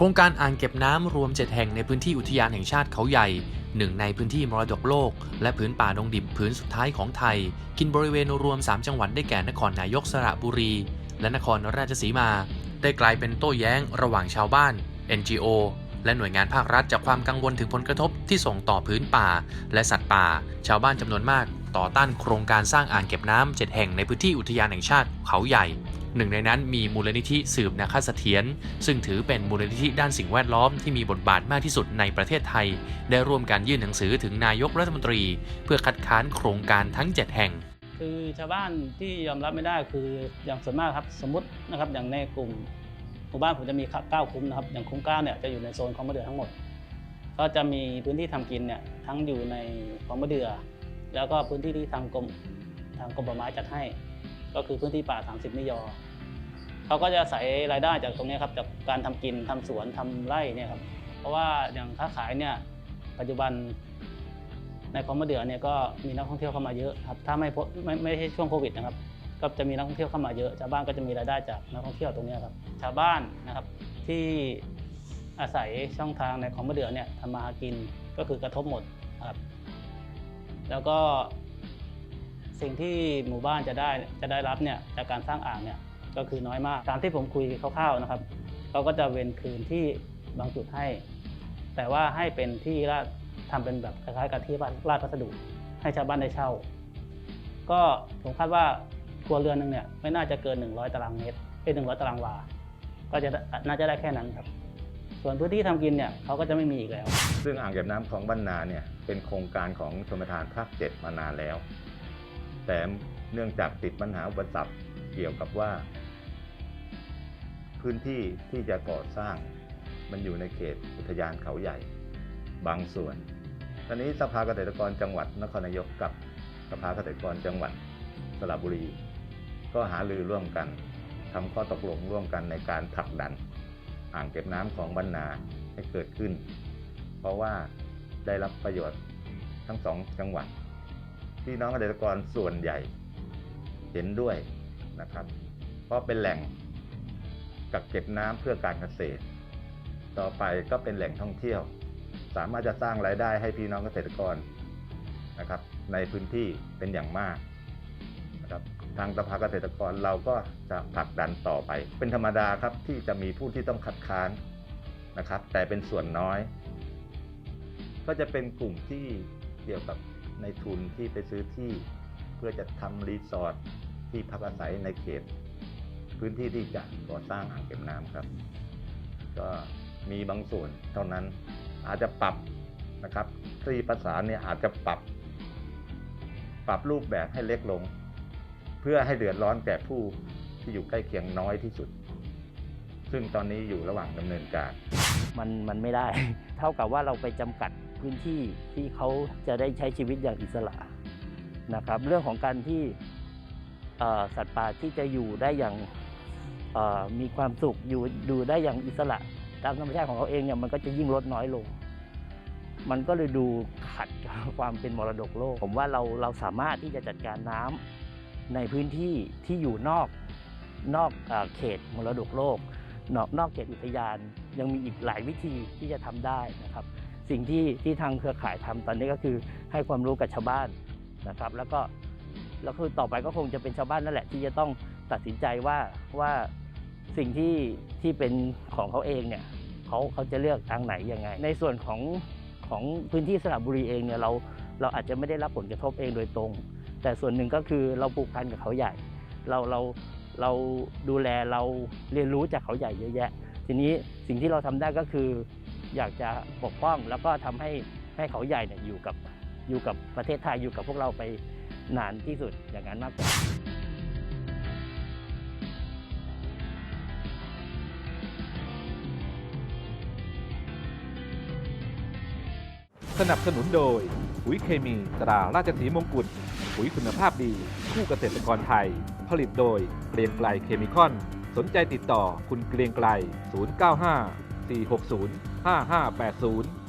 โครงการอ่างเก็บน้ำรวม 7 แห่งในพื้นที่อุทยานแห่งชาติเขาใหญ่ หนึ่งในพื้นที่มรดกโลก และพื้นป่าดงดิบพื้นสุดท้ายของไทย กินบริเวณรวม 3 จังหวัดได้แก่นครนายกสระบุรี และนครราชสีมา ได้กลายเป็นโต้แย้งระหว่างชาวบ้าน NGO และหน่วยงานภาครัฐจากความกังวลถึงผลกระทบที่ส่งต่อพื้นป่า และสัตว์ป่า ชาวบ้านจำนวนมาก ต่อต้านโครงการสร้างอ่างเก็บน้ำ7แห่งในพื้นที่อุทยานแห่งชาติเขาใหญ่ หนึ่งในนั้นมีมูลนิธิสืบนาคเสถียรซึ่งถือเป็นมูลนิธิด้านสิ่งแวดล้อมที่มีบทบาทมากที่สุดในประเทศไทย ได้ร่วมการยื่นหนังสือถึงนายกรัฐมนตรี เพื่อคัดค้านโครงการทั้ง 7 แห่ง คือชาวบ้านที่ยอมรับไม่ได้คืออย่างส่วนมากครับสมมตินะครับอย่างในกลุ่มหมู่บ้านผมจะมีเก้าคุ้มนะครับอย่างคุ้มเก้าเนี่ยจะอยู่ในโซนคลองมะเดื่อทั้งหมด ก็จะมีพื้นที่ทำกินเนี่ยทั้งอยู่ในคลองมะเดื่อ แล้วก็พื้นที่ที่ทางกรมทางกรมป่าไม้จัดให้ ก็คือพื้นที่ป่า 30 นิยอ เขาก็จะอาศัยรายได้จากตรงนี้ครับจากการทำกินทำสวนทำไร่เนี่ยครับ เพราะว่าอย่างค้าขายเนี่ยปัจจุบันในคลองมะเดื่อเนี่ยก็มีนักท่องเที่ยวเข้ามาเยอะครับถ้าไม่ไม่ไม่ใช่ช่วงโควิดนะครับ ก็จะมีนักท่องเที่ยวเข้ามาเยอะชาวบ้านก็จะมีรายได้จากนักท่องเที่ยวตรงนี้ครับ ชาวบ้านนะครับที่อาศัยช่องทางในคลองมะเดื่อเนี่ยทำมาหากินก็คือกระทบหมดครับแล้วก็ สิ่งที่หมู่บ้านจะได้จะได้รับเนี่ยจากการสร้างอ่างเนี่ยก็คือน้อยมาก ตามที่ผมคุยคร่าวๆนะครับเขาก็จะเว้นคืนที่บางจุดให้ แต่ว่าให้เป็นที่ราดทำเป็นแบบคล้ายๆกับที่บ้านราดพัสดุ ให้ชาวบ้านได้เช่า ก็ผมคาดว่าครัวเรือนหนึ่งเนี่ยไม่น่าจะเกิน 100 ตารางเมตรเป็น100 ตารางวา ก็จะน่าจะได้แค่นั้นครับ ส่วนพื้นที่ทำกินเนี่ยเขาก็จะไม่มีอีกแล้ว ซึ่งอ่างเก็บน้ำของบ้านนาเนี่ยเป็นโครงการของชมประทานภาคเจ็ดมานานแล้ว แต่เนื่องจากติดปัญหาอุปสรรคเกี่ยวกับว่า พื้นที่ที่จะก่อสร้าง มันอยู่ในเขตอุทยานเขาใหญ่ บางส่วนตอนนี้สภาเกษตรกรจังหวัดนครนายกกับสภาเกษตรกรจังหวัดสระบุรี ก็หารือร่วมกันทำข้อตกลงร่วมกันในการผลักดัน อ่างเก็บน้ำของบ้านนาให้เกิดขึ้น เพราะว่าได้รับประโยชน์ทั้งสองจังหวัด พี่น้องเกษตรกรส่วนใหญ่เห็นด้วยนะครับ เพราะเป็นแหล่งกักเก็บน้ำเพื่อการเกษตร ต่อไปก็เป็นแหล่งท่องเที่ยว สามารถจะสร้างรายได้ให้พี่น้องเกษตรกรนะครับ ในพื้นที่เป็นอย่างมากนะครับทางสภาเกษตรกรเราก็จะผลักดันต่อไป เป็นธรรมดาครับที่จะมีผู้ที่ต้องคัดค้านนะครับ แต่เป็นส่วนน้อย ก็จะเป็นกลุ่มที่เกี่ยวกับ ในทุนที่ไปซื้อที่เพื่อจะทำรีสอร์ทที่พักอาศัยในเขต พื้นที่ที่จะก่อสร้างอ่างเก็บน้ำครับ ก็มีบางส่วนเท่านั้นอาจจะปรับนะครับที่ประสาเนี่ยอาจจะปรับ ปรับรูปแบบให้เล็กลง เพื่อให้เดือดร้อนแก่ผู้ที่อยู่ใกล้เคียงน้อยที่สุด ซึ่งตอนนี้อยู่ระหว่างดำเนินการ มันมันไม่ได้ เท่ากับว่าเราไปจำกัด พื้นที่ที่เขาจะได้ใช้ชีวิตอย่างอิสระนะครับ เรื่องของการที่สัตว์ป่าที่จะอยู่ได้อย่างมีความสุขอยู่ดูได้อย่างอิสระ ตามธรรมชาติของเขาเองเนี่ยมันก็จะยิ่งลดน้อยลง มันก็เลยดูขัดกับความเป็นมรดกโลก ผมว่าเราเราสามารถที่จะจัดการน้ำในพื้นที่ที่อยู่นอกนอกเอเขตมรดกโลกนอกนอกเขตอุทยานยังมีอีกหลายวิธีที่จะทำได้นะครับ สิ่งที่ที่ทางเครือข่ายทำตอนนี้ก็คือให้ความรู้กับชาวบ้านนะครับ แล้วก็แล้วคือต่อไปก็คงจะเป็นชาวบ้านนั่นแหละ ที่จะต้องตัดสินใจว่าว่าสิ่งที่ที่เป็นของเขาเองเนี่ยเขาเขาจะเลือกทางไหนยังไง ในส่วนของของพื้นที่สระบุรีเองเนี่ยเราเราอาจจะไม่ได้รับผลกระทบเองโดยตรง แต่ส่วนหนึ่งก็คือเราผูกพันกับเขาใหญ่ เราเราเราดูแลเราเรียนรู้จากเขาใหญ่เยอะแยะ ทีนี้สิ่งที่เราทำได้ก็คือ อยากจะปกป้องแล้วก็ทำให้ให้เขาใหญ่เนี่ยอยู่กับอยู่กับประเทศไทยอยู่กับพวกเราไปนานที่สุดอย่างนั้นมากกว่าสนับสนุนโดยปุ๋ยเคมีตราราชสีมงกุฎปุ๋ยคุณภาพดี คู่เกษตรกรไทย ผลิตโดยเกรียงไกลเคมีคอน สนใจติดต่อคุณเกรียงไกล 095 460 5580